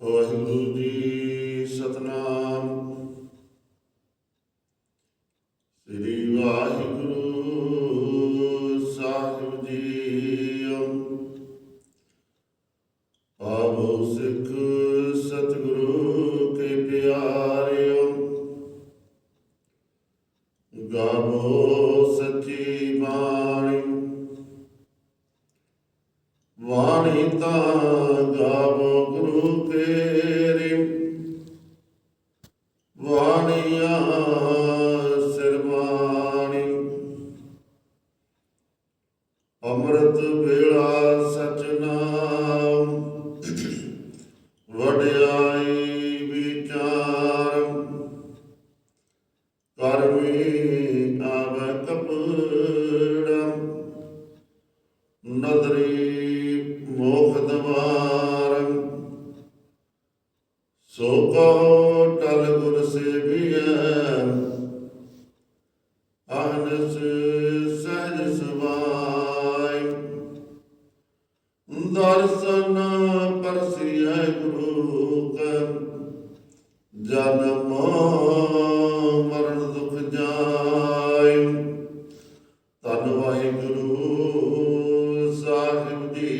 ਵਾਹਿਗੁਰੂ ਜੀ ਸਤਨਾਮ। ਸ੍ਰੀ ਵਾਹਿਗੁਰੂ ਸਾਹਿਬ ਜੀ ਆਵੋ ਸਿੱਖ ਸਤਿਗੁਰੂ ਵਾਣੀਆਂ ਸਿਰਵਾਣੀ ਅੰਮ੍ਰਿਤ ਵੇਲਾ ਸਚ ਨਾਮ ਵਡਿਆਈ ਵਿਚਾਰ। ਕਰਮੀ ਆਵੈ ਕਪੜਾ ਨਦਰੀ ਦਰਸ਼ਨ ਪਰਸਿਐ ਗੁਰੂ ਕੈ ਜਨਮ ਮਰਨ ਦੁਖ ਜਾਇ ਧੰਨ ਵਾਹਿਗੁਰੂ ਸਾਹਿਬ ਜੀ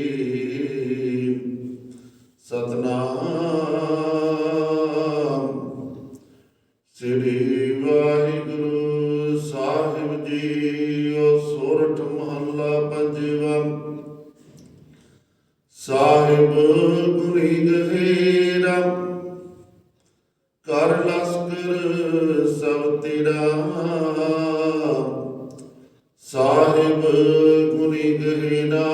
ਸਤਨਾਮ ਸਾਹਿਬ ਜੀ ਓ ਸੋਰਠ ਮਹੱਲਾ ਪੰਜਵਾ। ਸਾਹਿਬ ਗੁਣੀ ਗਹਿਰਾ ਕਰ ਲਸਕਰ ਸਭ ਤੇਰਾ। ਸਾਹਿਬ ਗੁਣੀ ਗਹਿਰਾ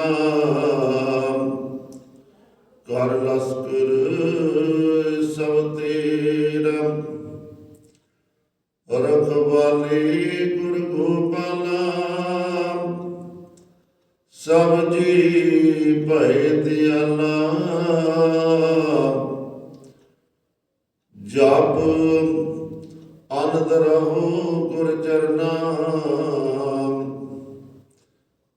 ਕਰ ਲਸਕਰ ਸਭ ਜੀ ਭੈ ਦਿਆਲਾ ਜਪ ਅਨੰਦ ਰਹੋ ਗੁਰ ਚਰਨਾ।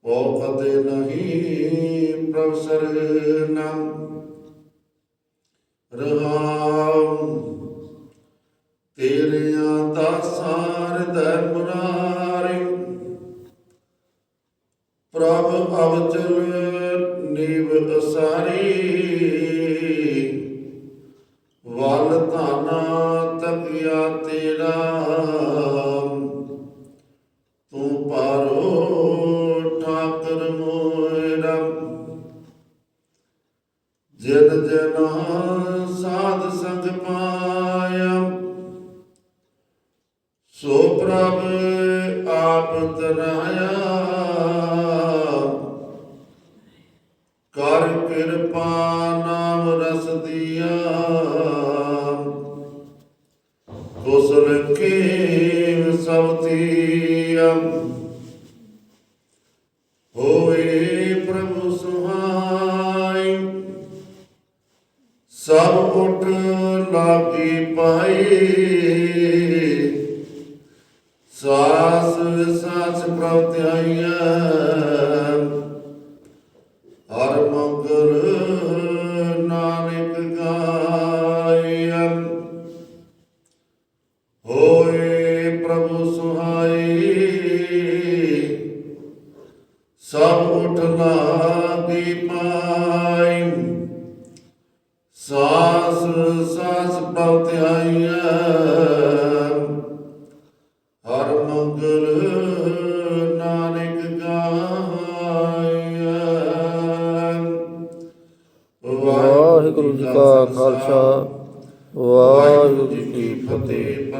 ਉਹ ਨਹੀਂ ਪ੍ਰਭ ਸਰਨਾ। ਰਹਾਉ ਤੇਰਿਆਂ ਦਾਸਾਂ ਹਿਰਦੈ ਮੁਰਾਰੀ ਅਵਚਲ ਨੀਵ ਅਸਾਰੀ ਵਲ ਧਾਨਾ ਤਕਿਆ ਤੇਰਾ। ਤੂੰ ਪਾਰੋ ਠਾਕਰ ਮੋਇਰਾ। ਜਨ ਜਨ ਸਾਧ ਸੰਗ ਪਾਇਆ। ਸੋ ਪ੍ਰਭ ਆਪ ਤਰਾਇਆ ਹੋਏ ਪ੍ਰਭੂ ਸੁਹਾਈ। ਸਭ ਉਠ ਲਾਗੀ ਪਾਈ ਸਾਸ ਸਾਸ ਪ੍ਰਭ ਧਿਆਈਐ। ਹਰ ਮੰਗਲ ਨਾਨਕ ਗਾਇਆ ਹੋ ਸਭ ਉਠ ਲਾਗੀ ਸਾਸ ਸਾਸ ਪ੍ਰਭ ਧਿਆਈਐ। ਹਰ ਮੰਗਲ ਨਾਨਕ ਗਾਇਐ ਵਾਹਿਗੁਰੂ ਜੀ ਕਾ ਖਾਲਸਾ। ਵਾਹਿਗੁਰੂ ਜੀ ਕੀ ਫਤਿਹ।